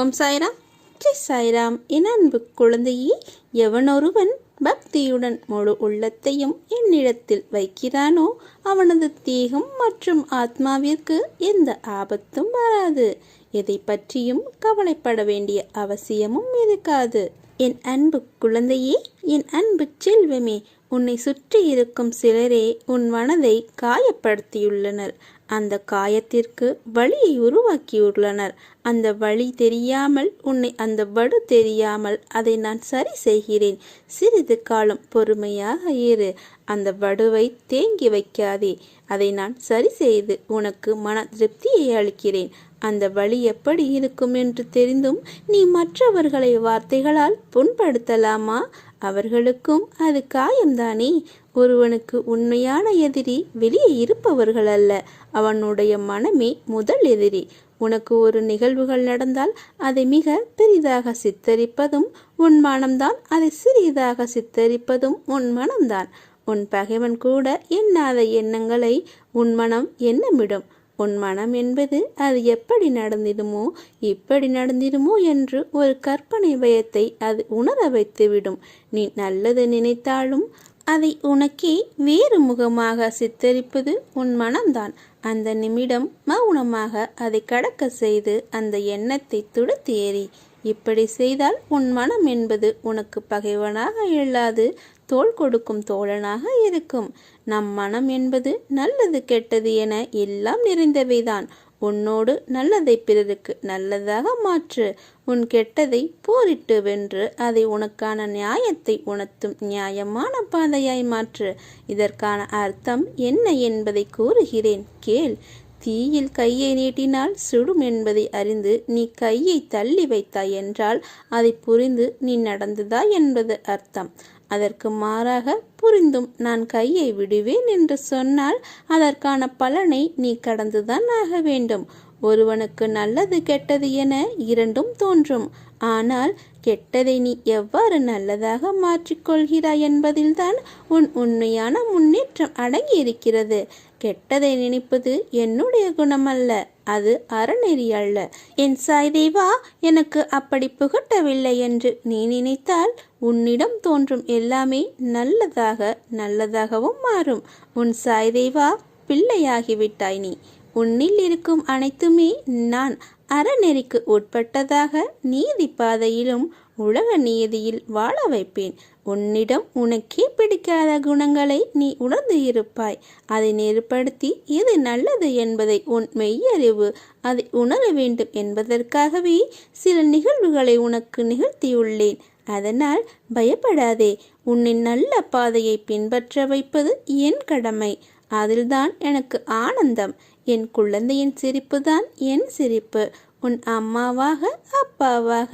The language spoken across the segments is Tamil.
ஓம் சாய்ராம். ஜெய் சாய்ராம். என் அன்பு குழந்தையே எவனொருவன் பக்தியுடன் முழு உள்ளத்தையும் என்னிடத்தில் வைக்கிறானோ அவனது தேகம் மற்றும் ஆத்மாவிற்கு எந்த ஆபத்தும் வராது. எதை பற்றியும் கவலைப்பட வேண்டிய அவசியமும் இருக்காது. என் அன்பு குழந்தையே என் அன்பு செல்வமே உன்னை சுற்றி இருக்கும் சிலரே உன் மனதை காயப்படுத்தியுள்ளனர். அந்த காயத்திற்கு வழியை உருவாக்கியுள்ளனர். அந்த வழி தெரியாமல் உன்னை அந்த வடு தெரியாமல் அதை நான் சரி செய்கிறேன். சிறிது காலம் பொறுமையாக இரு. அந்த வடுவை தேங்கி வைக்காதே. அதை நான் சரி செய்து உனக்கு மன திருப்தியை அளிக்கிறேன். அந்த வழி எப்படி இருக்கும் என்று தெரிந்தும் நீ மற்றவர்களை வார்த்தைகளால் புண்படுத்தலாமா? அவர்களுக்கும் அது காயம்தானே. ஒருவனுக்கு உண்மையான எதிரி வெளியே இருப்பவர்கள் அல்ல அவனுடைய மனமே முதல் எதிரி. உனக்கு ஒரு நிகழ்வுகள் நடந்தால் அதை மிக பெரிதாக சித்தரிப்பதும் உன் மனம்தான் அதை சிறியதாக சித்தரிப்பதும் உன் மனம்தான். உன் பகைவன் கூட எண்ணாத எண்ணங்களை உன் மனம் எண்ணமிடும். உன் மனம் என்பது அது எப்படி நடந்திடுமோ இப்படி நடந்திடுமோ என்று ஒரு கற்பனை பயத்தை அது உணர வைத்துவிடும். நீ நல்லது நினைத்தாலும் அதை உனக்கே வேறு முகமாக சித்தரிப்பது உன் மனம்தான். அந்த நிமிடம் மௌனமாக அதை கடக்க செய்து அந்த எண்ணத்தை துடுத்து ஏறி இப்படி செய்தால் உன் மனம் என்பது உனக்கு பகைவனாக இல்லாது தோள் கொடுக்கும் தோழனாக இருக்கும். நம் மனம் என்பது நல்லது கெட்டது என எல்லாம் நிறைந்தவைதான். உன்னோடு நல்லதை பிறருக்கு நல்லதாக மாற்று. உன் கெட்டதை போரிட்டு வென்று அதை உனக்கான நியாயத்தை உணர்த்தும் நியாயமான பாதையாய் மாற்று. இதற்கான அர்த்தம் என்ன என்பதை கூறுகிறேன். கேள். தீயில் கையை நீட்டினால் சுடும் என்பதை அறிந்து நீ கையை தள்ளி வைத்தாய் என்றால் அதை புரிந்து நீ நடந்ததா என்பது அர்த்தம். அதற்கு மாறாக புரிந்தும் நான் கையை விடுவேன் என்று சொன்னால் அதற்கான பலனை நீ கடந்துதான் ஆக வேண்டும். ஒருவனுக்கு நல்லது கெட்டது என இரண்டும் தோன்றும். ஆனால் கெட்டதை நீ எவ்வாறு நல்லதாக மாற்றிக்கொள்கிறாய் என்பதில்தான் உன் உண்மையான முன்னேற்றம் அடங்கியிருக்கிறது. கெட்டதை நினைப்பது என்னுடைய குணமல்ல. அது அறநெறி அல்ல. என் சாய்தேவா எனக்கு அப்படி புகட்டவில்லை என்று நீ நினைத்தால் உன்னிடம் தோன்றும் எல்லாமே நல்லதாக நல்லதாகவும் மாறும். உன் சாய்தேவா பிள்ளையாகிவிட்டாய் நீ. உன்னில் இருக்கும் அனைத்துமே நான் அறநெறிக்கு உட்பட்டதாக நீதி பாதையிலும் உலக நீதியில் வாழ வைப்பேன். உன்னிடம் உனக்கே பிடிக்காத குணங்களை நீ உணர்ந்து இருப்பாய். அதை நெருப்படுத்தி எது நல்லது என்பதை உன் மெய்யறிவு அதை உணர வேண்டும் என்பதற்காகவே சில நிகழ்வுகளை உனக்கு நிகழ்த்தியுள்ளேன். அதனால் பயப்படாதே. உன்னை நல்ல பாதையை பின்பற்ற வைப்பது என் கடமை. அதில்தான் எனக்கு ஆனந்தம். என் குழந்தையின் சிரிப்பு தான் என் சிரிப்பு. உன் அம்மாவாக அப்பாவாக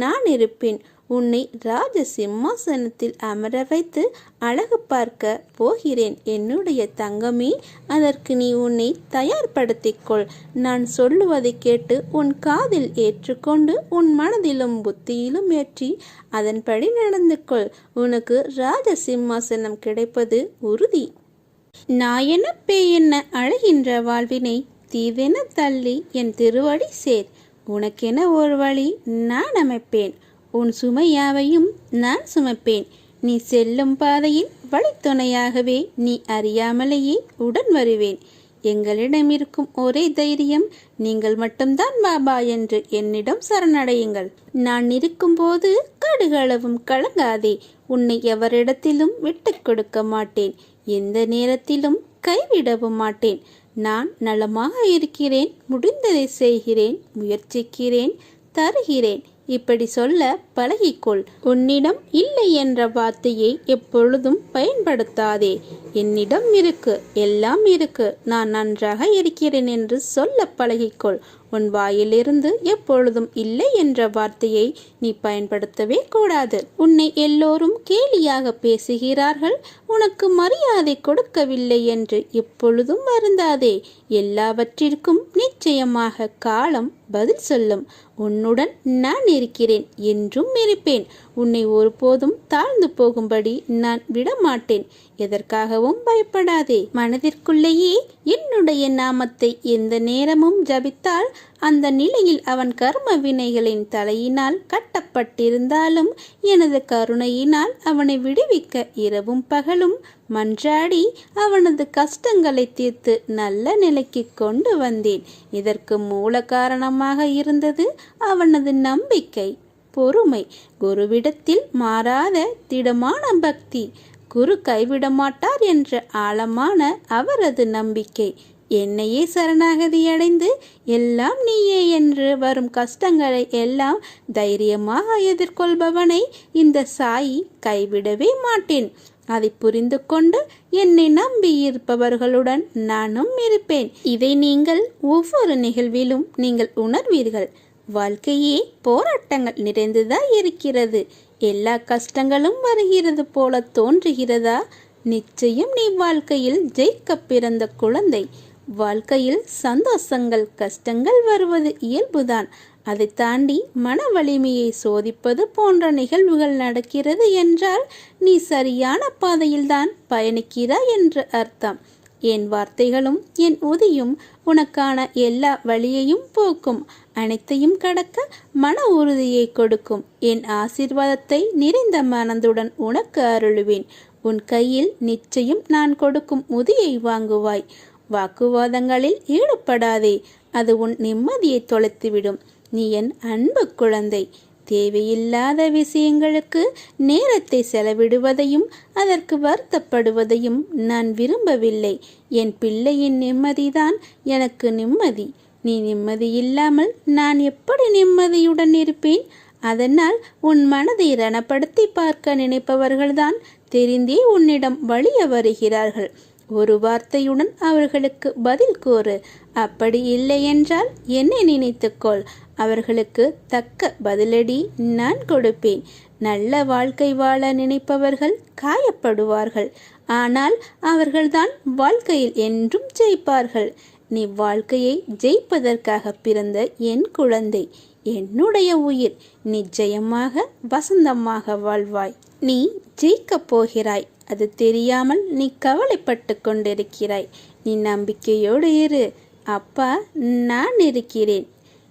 நான் இருப்பேன். உன்னை ராஜ சிம்மாசனத்தில் அமர வைத்து அழகு பார்க்க போகிறேன். என்னுடைய தங்கமே அதற்கு நீ உன்னை தயார்படுத்திக்கொள். நான் சொல்லுவதை கேட்டு உன் காதில் ஏற்றுக்கொண்டு உன் மனதிலும் புத்தியிலும் ஏற்றி அதன்படி நடந்து கொள் உனக்கு ராஜ சிம்மாசனம் கிடைப்பது உறுதி. நாயன பேயென்ன அழகின்ற வாழ்வினை தீவென தள்ளி என் திருவடி சேர். உனக்கென ஒரு வழி நான் அமைப்பேன். உன் சுமையாவையும் நான் சுமப்பேன். நீ செல்லும் பாதையின் வழித்துணையாகவே நீ அறியாமலேயே உடன் வருவேன். எங்களிடம் இருக்கும் ஒரே தைரியம் நீங்கள் மட்டும்தான் பாபா என்று என்னிடம் சரணடையுங்கள். நான் இருக்கும்போது கடுகளவும் கலங்காதே. உன்னை எவரிடத்திலும் விட்டுக் கொடுக்க மாட்டேன். எந்த நேரத்திலும் கைவிடவும் மாட்டேன். நான் நலமாக இருக்கிறேன் முடிந்ததை செய்கிறேன் முயற்சிக்கிறேன் தருகிறேன். இப்படி சொல்ல பழகிக்கொள். உன்னிடம் இல்லை என்ற வார்த்தையை எப்பொழுதும் பயன்படுத்தாதே. என்னிடம் இருக்கு எல்லாம் இருக்கு. நான் நன்றாக இருக்கிறேன் என்று சொல்ல பழகிக்கொள். உன் வாயிலிருந்து எப்பொழுதும் இல்லை என்ற வார்த்தையை நீ பயன்படுத்தவே கூடாது. உன்னை எல்லோரும் கேலியாக பேசுகிறார்கள். உனக்கு மரியாதை கொடுக்கவில்லை என்று எப்பொழுதும் வருந்தாதே. எல்லாவற்றிற்கும் நிச்சயமாக காலம் பதில் சொல்லும். உன்னுடன் நான் இருக்கிறேன் என்றும் இருப்பேன். உன்னை ஒருபோதும் தாழ்ந்து போகும்படி நான் விடமாட்டேன். எதற்காக கேட்கவும் பயப்படாதே. மனதிற்குள்ளேயே என்னுடைய நாமத்தை எந்த நேரமும் ஜபித்தால் அந்த நிலையில் அவன் கர்ம வினைகளின் தலையினால் கட்டப்பட்டிருந்தாலும் எனது கருணையினால் அவனை விடுவிக்க இரவும் பகலும் மன்றாடி அவனது கஷ்டங்களை தீர்த்து நல்ல நிலைக்கு கொண்டு வந்தேன். இதற்கு மூல காரணமாக இருந்தது அவனது நம்பிக்கை பொறுமை. குருவிடத்தில் மாறாத திடமான பக்தி. குரு கைவிட மாட்டார் என்ற ஆழமான அவரது நம்பிக்கை. என்னையே சரணாகதி அடைந்து எல்லாம் நீயே என்று வரும் கஷ்டங்களை எல்லாம் தைரியமாக எதிர்கொள்பவனை இந்த சாயி கைவிடவே மாட்டேன். அதை புரிந்து கொண்டு என்னை நம்பி இருப்பவர்களுடன் நானும் இருப்பேன். இதை நீங்கள் ஒவ்வொரு நிகழ்விலும் நீங்கள் உணர்வீர்கள். வாழ்க்கையே போராட்டங்கள் நிறைந்துதான் இருக்கிறது. எல்லா கஷ்டங்களும் வருகிறது போல தோன்றுகிறதா? நிச்சயம் நீ வாழ்க்கையில் ஜெயிக்க பிறந்த குழந்தை. வாழ்க்கையில் சந்தோஷங்கள் கஷ்டங்கள் வருவது இயல்புதான். அதை தாண்டி மன வலிமையை சோதிப்பது போன்ற நிகழ்வுகள் நடக்கிறது என்றால் நீ சரியான பாதையில்தான் பயணிக்கிறாய் என்று அர்த்தம். என் வார்த்தைகளும் என் உதியும் உனக்கான எல்லா வழியையும் போக்கும். அனைத்தையும் கடக்க மன உறுதியை கொடுக்கும். என் ஆசீர்வாதத்தை நிறைந்த மனதுடன் உனக்கு அருளுவேன். உன் கையில் நிச்சயம் நான் கொடுக்கும் உதியை வாங்குவாய். வாக்குவாதங்களில் ஈடுபடாதே. அது உன் நிம்மதியை தொலைத்துவிடும். நீ என் அன்பு குழந்தை. தேவையில்லாத விஷயங்களுக்கு நேரத்தை செலவிடுவதையும் அதற்கு வருத்தப்படுவதையும் நான் விரும்பவில்லை. என் பிள்ளையின் நிம்மதிதான் எனக்கு நிம்மதி. நீ நிம்மதி இல்லாமல் நான் எப்படி நிம்மதியுடன் இருப்பேன்? அதனால் உன் மனதை ரணப்படுத்தி பார்க்க நினைப்பவர்கள்தான் தெரிந்தே உன்னிடம் வழிய வருகிறார்கள். ஒரு வார்த்தையுடன் அவர்களுக்கு பதில் கூறு. அப்படி இல்லை என்றால் என்னை நினைத்துக்கொள். அவர்களுக்கு தக்க பதிலடி நான் கொடுப்பேன். நல்ல வாழ்க்கை வாழ நினைப்பவர்கள் காயப்படுவார்கள். ஆனால் அவர்கள்தான் வாழ்க்கையில் என்றும் ஜெயிப்பார்கள். நீ வாழ்க்கையை ஜெயிப்பதற்காக பிறந்த என் குழந்தை. என்னுடைய உயிர். நிச்சயமாக வசந்தமாக வாழ்வாய். நீ ஜெயிக்கப் போகிறாய். அது தெரியாமல் நீ கவலைப்பட்டு கொண்டிருக்கிறாய். நீ நம்பிக்கையோடு இரு. அப்பா நான் இருக்கிறேன்.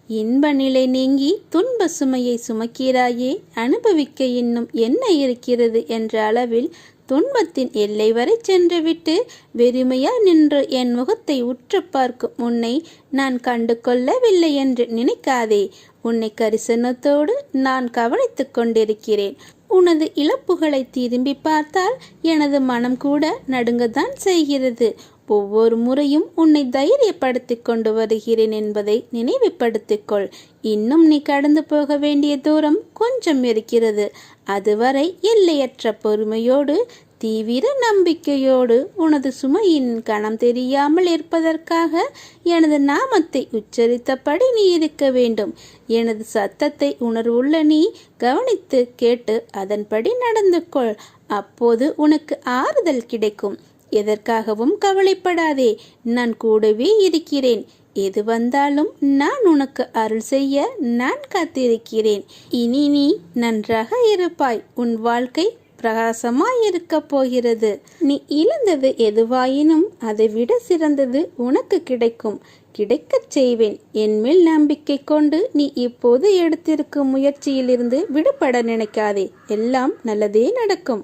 இன்ப நிலை நீங்கி துன்ப சுமையை சுமக்கிறாயே. அனுபவிக்க இன்னும் என்ன இருக்கிறது என்ற அளவில் துன்பத்தின் எல்லை வரை சென்றுவிட்டு வெறுமையா நின்று என் முகத்தை உற்று பார்க்கும் உன்னை நான் கண்டு கொள்ளவில்லை என்று நினைக்காதே. உன்னை கரிசனத்தோடு நான் கவனித்துக் கொண்டிருக்கிறேன். உனது இழப்புகளை திரும்பி பார்த்தால் எனது மனம் கூட நடுங்கத்தான் செய்கிறது. ஒவ்வொரு முறையும் உன்னை தைரியப்படுத்திக் கொண்டு வருகிறேன் என்பதை நினைவுபடுத்திக்கொள் இன்னும் நீ கடந்து போக வேண்டிய தூரம் கொஞ்சம் இருக்கிறது. அதுவரை எல்லையற்ற பொறுமையோடு தீவிர நம்பிக்கையோடு உனது சுமையின் கணம் தெரியாமல் இருப்பதற்காக எனது நாமத்தை உச்சரித்தபடி நீ இருக்க வேண்டும். எனது சத்தத்தை உணர்வுள்ள நீ கவனித்து கேட்டு அதன்படி நடந்து கொள். அப்போது உனக்கு ஆறுதல் கிடைக்கும். எதற்காகவும் கவலைப்படாதே. நான் கூடவே இருக்கிறேன். எது வந்தாலும் நான் உனக்கு அருள் செய்ய நான் காத்திருக்கிறேன். இனி நீ நன்றாக இருப்பாய். உன் வாழ்க்கை பிரகாசமாய் இருக்க போகிறது. நீ இழந்தது எதுவாயினும் அதை விட சிறந்தது உனக்கு கிடைக்கும். கிடைக்கச் செய்வேன். என்மேல் நம்பிக்கை கொண்டு நீ இப்போது எடுத்திருக்கும் முயற்சியிலிருந்து விடுபட நினைக்காதே. எல்லாம் நல்லதே நடக்கும்.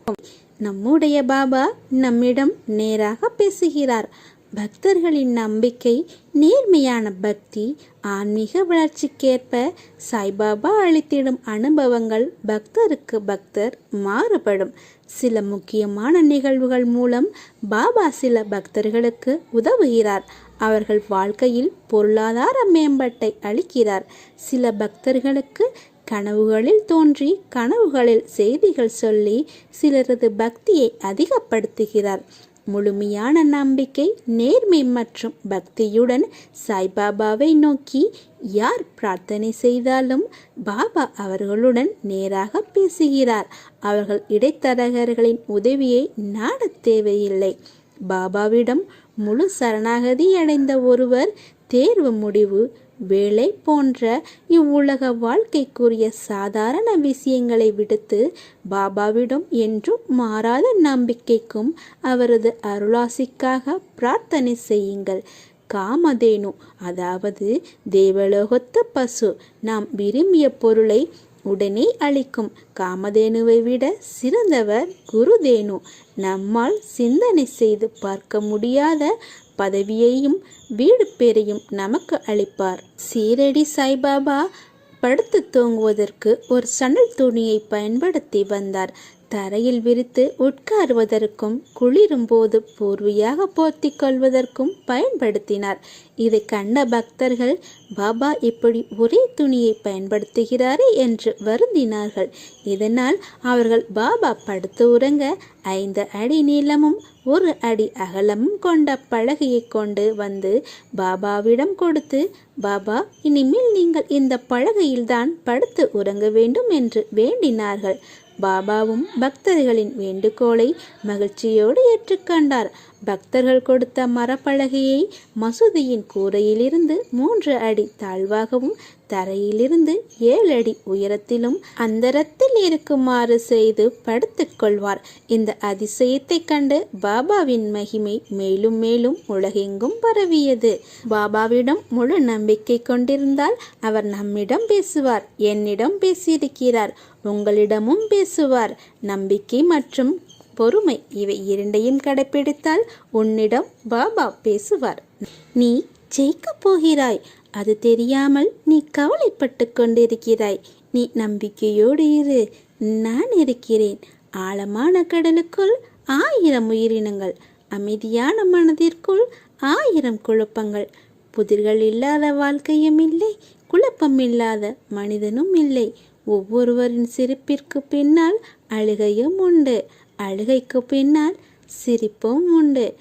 நம்முடைய பாபா நம்மிடம் நேராக பேசுகிறார். பக்தர்களின் நம்பிக்கை நேர்மையான பக்தி ஆன்மீக வளர்ச்சிக்கேற்ப சாய்பாபா அளித்திடும் அனுபவங்கள் பக்தருக்கு பக்தர் மாறுபடும். சில முக்கியமான நிகழ்வுகள் மூலம் பாபா சில பக்தர்களுக்கு உதவுகிறார். அவர்கள் வாழ்க்கையில் பொருளாதார மேம்பாட்டை அளிக்கிறார். சில பக்தர்களுக்கு கனவுகளில் தோன்றி கனவுகளில் செய்திகள் சொல்லி சிலரது பக்தியை அதிகப்படுத்துகிறார். முழுமையான நம்பிக்கை நேர்மை மற்றும் பக்தியுடன் சாய்பாபாவை நோக்கி யார் பிரார்த்தனை செய்தாலும் பாபா அவர்களுடன் நேராக பேசுகிறார். அவர்கள் இடைத்தரகர்களின் உதவியை நாடத் தேவையில்லை. பாபாவிடம் முழு சரணாகதி அடைந்த ஒருவர் தேர்வு முடிவு வேலை போன்ற இவ்வுலக வாழ்க்கைக்குரிய சாதாரண விஷயங்களை விடுத்து பாபாவிடம் என்றும் மாறாத நம்பிக்கைக்கும் அவரது அருளாசிக்காக பிரார்த்தனை செய்யுங்கள். காமதேனு அதாவது தேவலோகத்து பசு நாம் விரும்பிய பொருளை உடனே அளிக்கும். காமதேனுவை விட சிறந்தவர் குருதேனு. நம்மால் சிந்தனை செய்து பார்க்க முடியாத பதவியையும் வீடு பேரையும் நமக்கு அளிப்பார். சீரடி சாய்பாபா படுத்து தூங்குவதற்கு ஒரு சணல் துணியை பயன்படுத்தி வந்தார். தரையில் விரித்து உட்காருவதற்கும் குளிரும் போது போர்வையாக போர்த்தி கொள்வதற்கும் பயன்படுத்தினார். இதை கண்ட பக்தர்கள் பாபா இப்படி ஒரே துணியை பயன்படுத்துகிறாரே என்று வருந்தினார்கள். இதனால் அவர்கள் பாபா படுத்து உறங்க ஐந்து அடி நீளமும் ஒரு அடி அகலமும் கொண்ட பலகையை கொண்டு வந்து பாபாவிடம் கொடுத்து பாபா இனிமேல் நீங்கள் இந்த பலகையில்தான் படுத்து உறங்க வேண்டும் என்று வேண்டினார்கள். பாபாவும் பக்தர்களின் வேண்டுகோளை மகிழ்ச்சியோடு ஏற்றுக்கொண்டார். பக்தர்கள் கொடுத்த மரப்பலகையை மசூதியின் கூரையிலிருந்து மூன்று அடி தாழ்வாகவும் தரையிலிருந்து ஏழு அடி உயரத்திலும் அந்தரத்தில் இருக்குமாறு செய்து படுத்துக்கொள்வார் இந்த அதிசயத்தை கண்டு பாபாவின் மகிமை மேலும் மேலும் உலகெங்கும் பரவியது. பாபாவிடம் முழு நம்பிக்கை கொண்டிருந்தால் அவர் நம்மிடம் பேசுவார் என்னிடம் பேசியிருக்கிறார் உங்களிடமும் பேசுவார். நம்பிக்கை மற்றும் பொறுமை. இவை இரண்டையும் கடைப்பிடித்தால் உன்னிடம் பாபா பேசுவார். நீ ஜெயிக்கப் போகிறாய். அது தெரியாமல் நீ கவலைப்பட்டு கொண்டிருக்கிறாய். நீ நம்பிக்கையோடு இரு. நான் இருக்கிறேன். ஆழமான கடலுக்குள் ஆயிரம் உயிரினங்கள். அமைதியான மனதிற்குள் ஆயிரம் குழப்பங்கள். புதிர்கள் இல்லாத வாழ்க்கையும் இல்லை. குழப்பம் இல்லாத மனிதனும் இல்லை. ஒவ்வொருவரின் சிரிப்பிற்கு பின்னால் அழுகையும் உண்டு. அழுகைக்கு பின்னால் சிரிப்பும் உண்டு.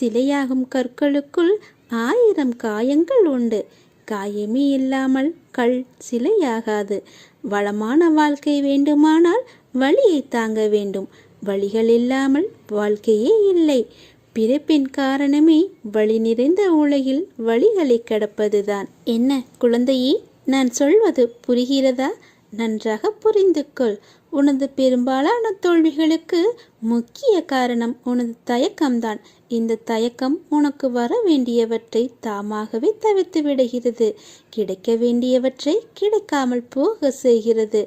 சிலையாகும் கற்களுக்குள் ஆயிரம் காயங்கள் உண்டு. காயமே இல்லாமல் கல் சிலையாகாது. வளமான வாழ்க்கை வேண்டுமானால் வழியை தாங்க வேண்டும். வழிகள் இல்லாமல் வாழ்க்கையே இல்லை. பிறப்பின் காரணமே வழி நிறைந்த உலகில் வழிகளை கிடப்பதுதான். என்ன குழந்தையே நான் சொல்வது புரிகிறதா? நன்றாக புரிந்து கொள் உனது பெரும்பாலான தோல்விகளுக்கு முக்கிய காரணம் உனது தயக்கம்தான். இந்த தயக்கம் உனக்கு வர வேண்டியவற்றை தாமாகவே தவிர்த்து விடுகிறது. கிடைக்க வேண்டியவற்றை கிடைக்காமல் போக செய்கிறது.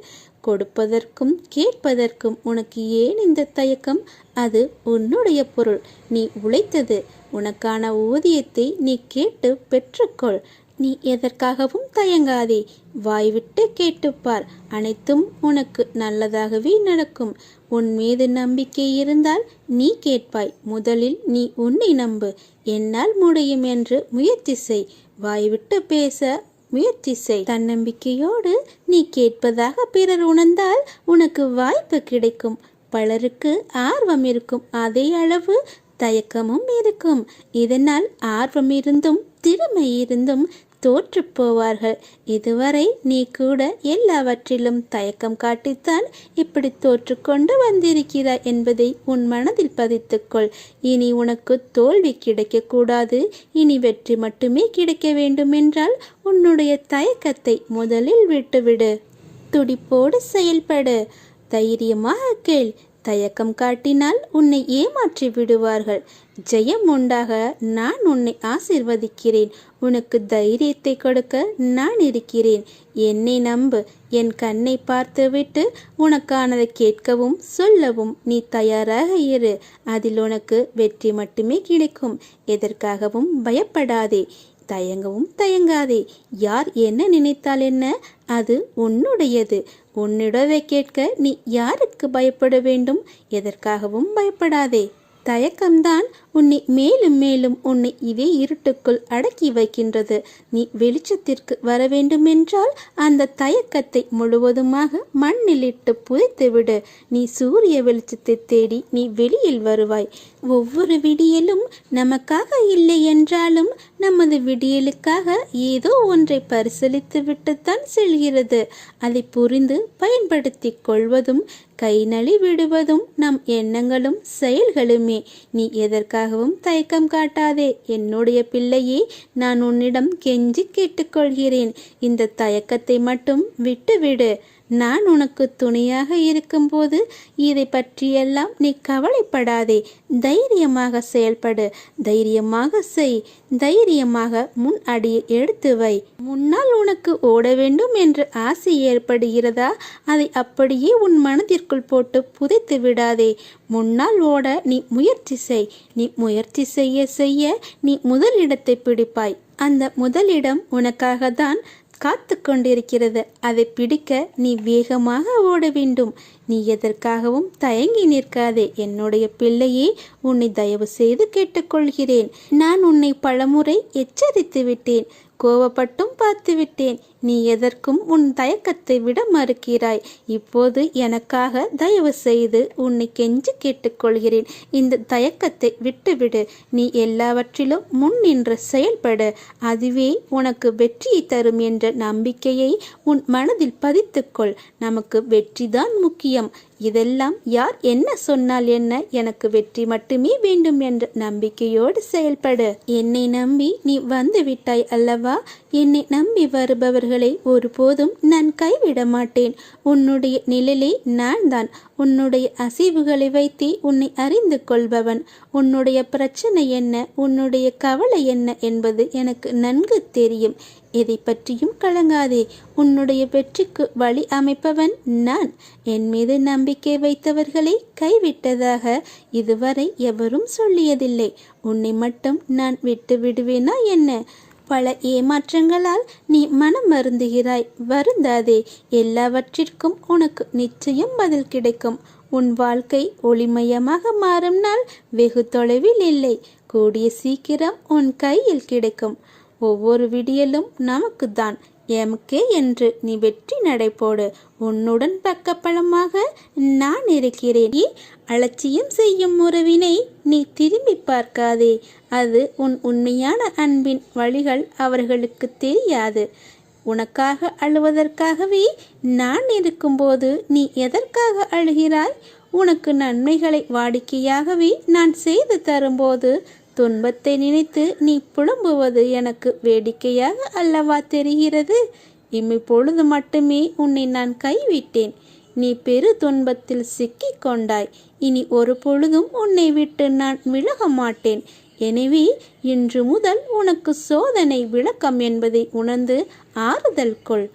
கொடுப்பதற்கும் கேட்பதற்கும் உனக்கு ஏன் இந்த தயக்கம்? அது உன்னுடைய பொருள். நீ உழைத்தது. உனக்கான ஊதியத்தை நீ கேட்டு பெற்றுக்கொள். நீ எதற்காகவும் தயங்காதே. வாய்விட்டு கேட்டுப்பார். அனைத்தும் உனக்கு நல்லதாகவே நடக்கும். உன் மீது நம்பிக்கை இருந்தால் நீ கேட்பாய். முதலில் நீ உன்னை நம்பு. என்னால் முடியும் என்று முயற்சி செய். வாய்விட்டு பேச முயற்சி செய். தன்னம்பிக்கையோடு நீ கேட்பதாக பிறர் உணர்ந்தால் உனக்கு வாய்ப்பு கிடைக்கும். பலருக்கு ஆர்வம் இருக்கும். அதே அளவு தயக்கமும் இருக்கும். இதனால் ஆர்வம் இருந்தும் திறமை இருந்தும் தோற்று போவார்கள் இதுவரை நீ கூட எல்லாவற்றிலும் தயக்கம் காட்டித்தான் இப்படி தோற்றுக்கொண்டு வந்திருக்கிறாய் என்பதை உன் மனதில் பதித்துக்கொள். இனி உனக்கு தோல்வி கிடைக்கக்கூடாது. இனி வெற்றி மட்டுமே கிடைக்க வேண்டுமென்றால் உன்னுடைய தயக்கத்தை முதலில் விட்டுவிடு. துடிப்போடு செயல்படு. தைரியமாக கேள். தயக்கம் காட்டினால் உன்னை ஏமாற்றி விடுவார்கள். ஜெயம் உண்டாக நான் உன்னை ஆசிர்வதிக்கிறேன். உனக்கு தைரியத்தை கொடுக்க நான் இருக்கிறேன். என்னை நம்பு. என் கண்ணை பார்த்துவிட்டு உனக்கானதை கேட்கவும் சொல்லவும் நீ தயாராக இரு. அதில் உனக்கு வெற்றி மட்டுமே கிடைக்கும். எதற்காகவும் பயப்படாதே. தயங்கவும் தயங்காதே. யார் என்ன நினைத்தால் என்ன? அது உன்னுடையது. உன்னிடவே கேட்க நீ யாருக்கு பயப்பட வேண்டும்? எதற்காகவும் பயப்படாதே. தயக்கம்தான் உன்னை மேலும் மேலும் உன்னை இதே இருட்டுக்குள் அடக்கி வைக்கின்றது. நீ வெளிச்சத்திற்கு வர வேண்டுமென்றால் அந்த தயக்கத்தை முழுவதுமாக மண்ணிலிட்டு புதைத்துவிடு நீ சூரிய வெளிச்சத்தை தேடி நீ வெளியில் வருவாய். ஒவ்வொரு விடியலும் நமக்காக இல்லை என்றாலும் நமது விடியலுக்காக ஏதோ ஒன்றை பரிசீலித்து விட்டுத்தான் செல்கிறது. அதை புரிந்து பயன்படுத்தி கொள்வதும் கை நழி விடுவதும் நம் எண்ணங்களும் செயல்களுமே. நீ எதற்காக எதற்காகவும் தயக்கம் காட்டாதே. என்னுடைய பிள்ளையே நான் உன்னிடம் கெஞ்சி கேட்டுக்கொள்கிறேன். இந்த தயக்கத்தை மட்டும் விட்டுவிடு. நான் உனக்கு துணையாக இருக்கும்போது இதை பற்றியெல்லாம் நீ கவலைப்படாதே. தைரியமாக செயல்படு. தைரியமாக செய். தைரியமாக முன் அடியை எடுத்து வை. முன்னால் உனக்கு ஓட வேண்டும் என்ற ஆசை ஏற்படுகிறதா? அதை அப்படியே உன் மனதிற்குள் போட்டு புதைத்து விடாதே. முன்னால் ஓட நீ முயற்சி செய். நீ முயற்சி செய்ய செய்ய நீ முதலிடத்தை பிடிப்பாய். அந்த முதலிடம் உனக்காக தான் காத்து கொண்டிருக்கிறது அதை பிடிக்க நீ வேகமாக ஓட வேண்டும். நீ எதற்காகவும் தயங்கி நிற்காதே. என்னுடைய பிள்ளையே உன்னை தயவு செய்து கேட்டுக்கொள்கிறேன். நான் உன்னை பலமுறை எச்சரித்து விட்டேன். கோவப்பட்டும் பார்த்துவிட்டேன். நீ எதற்கும் உன் தயக்கத்தை விட மறுக்கிறாய். இப்போது எனக்காக தயவு செய்து உன்னை கெஞ்சி கேட்டுக்கொள்கிறேன். இந்த தயக்கத்தை விட்டுவிடு. நீ எல்லாவற்றிலும் முன் நின்று செயல்படு. அதுவே உனக்கு வெற்றியை தரும் என்ற நம்பிக்கையை உன் மனதில் பதித்துக்கொள். நமக்கு வெற்றிதான் முக்கியம். இதெல்லாம் யார் என்ன சொன்னால் என்ன? எனக்கு வெற்றி மட்டுமே வேண்டும் என்ற நம்பிக்கையோடு செயல்படு. என்னை நம்பி நீ வந்து விட்டாய் அல்லவா? என்னை நம்பி வருபவர்களை ஒருபோதும் நான் கைவிட மாட்டேன். உன்னுடைய நிழலே நான் தான் உன்னுடைய அசைவுகளை வைத்தே உன்னை அறிந்து கொள்பவன். உன்னுடைய பிரச்சனை என்ன? உன்னுடைய கவலை என்ன? என்பது எனக்கு நன்கு தெரியும். எதை பற்றியும் கலங்காதே. உன்னுடைய வெற்றிக்கு வழி அமைப்பவன் நான். என் மீது நம்பிக்கை வைத்தவர்களை கைவிட்டதாக இதுவரை எவரும் சொல்லியதில்லை. உன்னை மட்டும் நான் விட்டு விடுவேனா என்ன? பல ஏமாற்றங்களால் நீ மனம் வருந்துகிறாய். வருந்தாதே. எல்லாவற்றிற்கும் உனக்கு நிச்சயம் பதில் கிடைக்கும். உன் வாழ்க்கை ஒளிமயமாக மாறும் நாள் வெகு தொலைவில் இல்லை. கூடிய சீக்கிரம் உன் கையில் கிடைக்கும். ஒவ்வொரு விடியலும் நமக்கு தான் எமக்கே என்று நீ வெற்றி நடைபோடு உன்னுடன் பக்கப்பழமாக நான் இருக்கிறேன். நீ அலட்சியம் செய்யும் உறவினை நீ திரும்பி பார்க்காதே. அது உன் உண்மையான அன்பின் வழிகள் அவர்களுக்கு தெரியாது. உனக்காக அழுவதற்காகவே நான் இருக்கும்போது நீ எதற்காக அழுகிறாய்? உனக்கு நன்மைகளை வாடிக்கையாகவே நான் செய்து தரும்போது துன்பத்தை நினைத்து நீ புலம்புவது எனக்கு வேடிக்கையாக அல்லவா தெரிகிறது? இம்மிப்பொழுது மட்டுமே உன்னை நான் கைவிட்டேன். நீ பெரு துன்பத்தில் சிக்கிக் கொண்டாய். இனி ஒரு பொழுதும் உன்னை விட்டு நான் விலக மாட்டேன். எனவே இன்று முதல் உனக்கு சோதனை விளக்கம் என்பதை உணர்ந்து ஆறுதல் கொள்.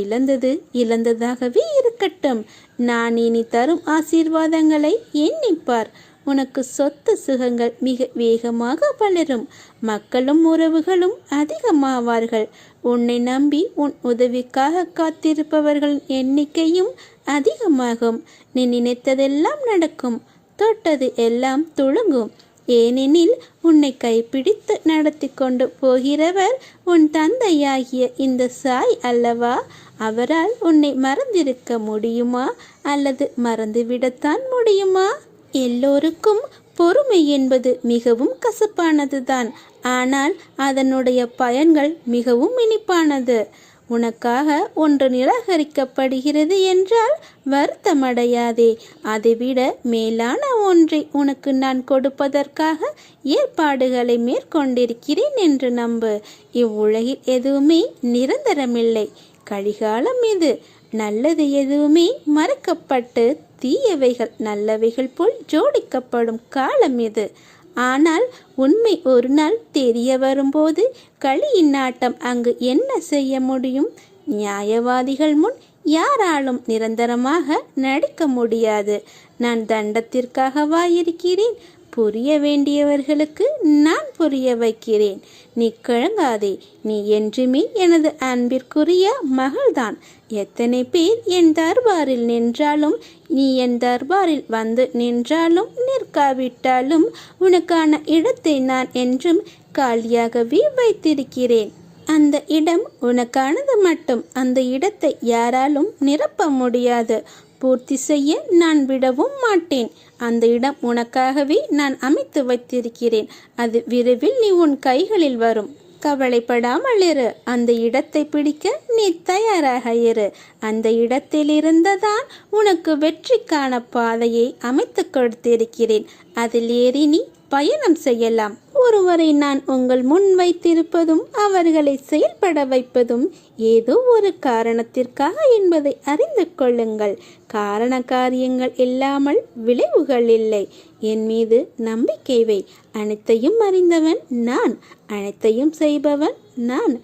இழந்தது இழந்ததாகவே இருக்கட்டும். நான் இனி தரும் ஆசீர்வாதங்களை எண்ணிப்பார். உனக்கு சொத்து சுகங்கள் மிக வேகமாக வளரும். மக்களும் உறவுகளும் அதிகமாவார்கள். உன்னை நம்பி உன் உதவிக்காக காத்திருப்பவர்களின் எண்ணிக்கையும் அதிகமாகும். நீ நினைத்ததெல்லாம் நடக்கும். தொட்டது எல்லாம் துளுங்கும். ஏனெனில் உன்னை கைப்பிடித்து நடத்தி கொண்டு போகிறவர் உன் தந்தையாகிய இந்த சாய் அல்லவா? அவரால் உன்னை மறந்திருக்க முடியுமா? அல்லது மறந்துவிடத்தான் முடியுமா? எல்லோருக்கும் பொறுமை என்பது மிகவும் கசப்பானதுதான். ஆனால் அதனுடைய பயன்கள் மிகவும் இனிப்பானது. உனக்காக ஒன்று நிராகரிக்கப்படுகிறது என்றால் வருத்தமடையாதே. அதைவிட மேலான ஒன்றை உனக்கு நான் கொடுப்பதற்காக ஏற்பாடுகளை மேற்கொண்டிருக்கிறேன் என்று நம்பு. இவ்வுலகில் எதுவுமே நிரந்தரமில்லை. கழிகாலம் இது. நல்லது எதுவுமே மறக்கப்பட்டு தீயவைகள் நல்லவைகள் போல் ஜோடிக்கப்படும் காலம் இது. ஆனால் உண்மை ஒரு நாள் தெரிய வரும்போது களியின் நாட்டம் அங்கு என்ன செய்ய முடியும்? நியாயவாதிகள் முன் யாராலும் நிரந்தரமாக நடிக்க முடியாது. நான் தண்டத்திற்காகவா இருக்கிறேன்? புரிய வேண்டியவர்களுக்கு நான் புரிய வைக்கிறேன். நீ கிழங்காதே. நீ என்றுமே எனது அன்பிற்குரிய மகள்தான். எத்தனை பேர் என் தர்பாரில் நின்றாலும் நீ என் தர்பாரில் வந்து நின்றாலும் நிற்காவிட்டாலும் உனக்கான இடத்தை நான் என்றும் காலியாகவே வைத்திருக்கிறேன். அந்த இடம் உனக்கானது மட்டும். அந்த இடத்தை யாராலும் நிரப்ப முடியாது. பூர்த்தி செய்ய நான் விடவும் மாட்டேன். அந்த இடம் உனக்காகவே நான் அமைத்து வைத்திருக்கிறேன். அது விரைவில் நீ உன் கைகளில் வரும். கவலைப்படாமல் இரு. அந்த இடத்தை பிடிக்க நீ தயாராக இரு. அந்த இடத்தில் இருந்ததான் உனக்கு வெற்றிக்கான பாதையை அமைத்து கொடுத்திருக்கிறேன். அதில் ஏறி நீ பயணம் செய்யலாம். ஒருவரை நான் உங்கள் முன் வைத்திருப்பதும் அவர்களை செயல்பட வைப்பதும் ஏதோ ஒரு காரணத்திற்காக என்பதை அறிந்து கொள்ளுங்கள். காரண காரியங்கள் இல்லாமல் விளைவுகள் இல்லை. என் மீது நம்பிக்கை வை. அனைத்தையும் அறிந்தவன் நான். அனைத்தையும் செய்பவன் நான்.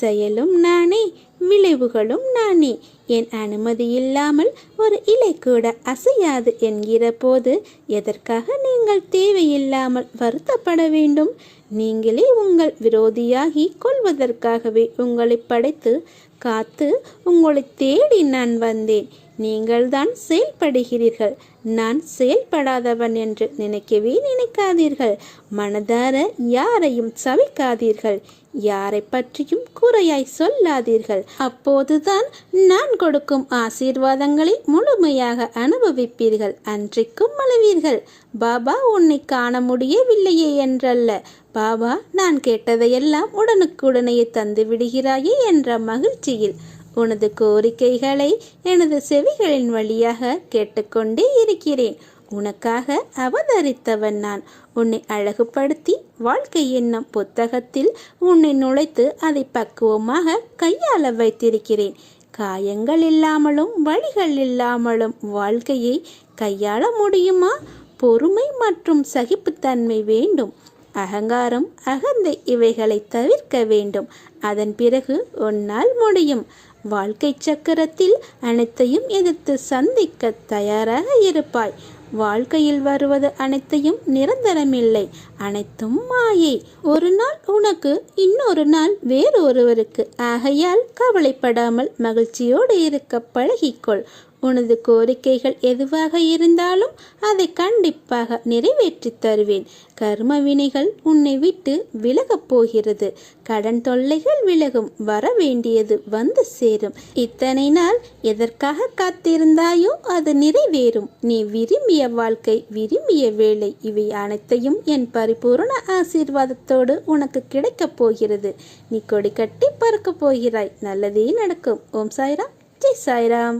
செயலும் நானே விளைவுகளும் நானே. என் அனுமதி இல்லாமல் ஒரு இலை கூட அசையாது என்கிற போது எதற்காக நீங்கள் தேவையில்லாமல் வருத்தப்பட வேண்டும்? நீங்களே உங்கள் விரோதியாகி கொள்வதற்காகவே உங்களை படைத்து காத்து உங்களை தேடி நான் வந்தேன். நீங்கள்தான் செயல்படுகிறீர்கள். நான் செயல்படாதவன் என்று நினைக்கவே நினைக்காதீர்கள். மனதார யாரையும் சவிக்காதீர்கள் யாரை பற்றியும் குறையாய் சொல்லாதீர்கள். அப்போதுதான் நான் கொடுக்கும் ஆசீர்வாதங்களை முழுமையாக அனுபவிப்பீர்கள் அன்றைக்கும் அழுவீர்கள் பாபா உன்னை காண முடியவில்லையே என்றல்ல. பாபா நான் கேட்டதையெல்லாம் உடனுக்குடனே தந்து விடுகிறாயே என்ற மகிழ்ச்சியில் உனது கோரிக்கைகளை எனது செவிகளின் வழியாக கேட்டுக்கொண்டே இருக்கிறேன். உனக்காக அவதரித்தவன் நான். உன்னை அழகுபடுத்தி வாழ்க்கை என்னும் புத்தகத்தில் உன்னை நுழைத்து அதை பக்குவமாக கையாள வைத்திருக்கிறேன். காயங்கள் இல்லாமலும் வழிகள் இல்லாமலும் வாழ்க்கையை கையாள முடியுமா? பொறுமை மற்றும் சகிப்புத்தன்மை வேண்டும். அகங்காரம் அகந்தை இவைகளை தவிர்க்க வேண்டும். அதன் பிறகு உன்னால் முடியும். வாழ்க்கை சக்கரத்தில் அனைத்தையும் எதிர்த்து சந்திக்க தயாராக இருப்பாய். வாழ்க்கையில் வருவது அனைத்தையும் நிரந்தரமில்லை. அனைத்தும் மாயை. ஒரு நாள் உனக்கு இன்னொரு நாள் வேறு ஒருவருக்கு ஆகையால் கவலைப்படாமல் மகிழ்ச்சியோடு இருக்க பழகிக்கொள். உனது கோரிக்கைகள் எதுவாக இருந்தாலும் அதை கண்டிப்பாக நிறைவேற்றி தருவேன். கர்ம வினைகள் உன்னை விட்டு விலகப் போகிறது. கடன் தொல்லைகள் விலகும். வர வேண்டியது வந்து சேரும். இத்தனை நாள் எதற்காக காத்திருந்தாயோ அது நிறைவேறும். நீ விரும்பிய வாழ்க்கை விரும்பிய வேலை இவை அனைத்தையும் என் பரிபூர்ண ஆசீர்வாதத்தோடு உனக்கு கிடைக்கப் போகிறது. நீ கொடி கட்டி பறக்கப் போகிறாய். நல்லதே நடக்கும். ஓம் சாய்ராம். ஜெய் சாய்ராம்.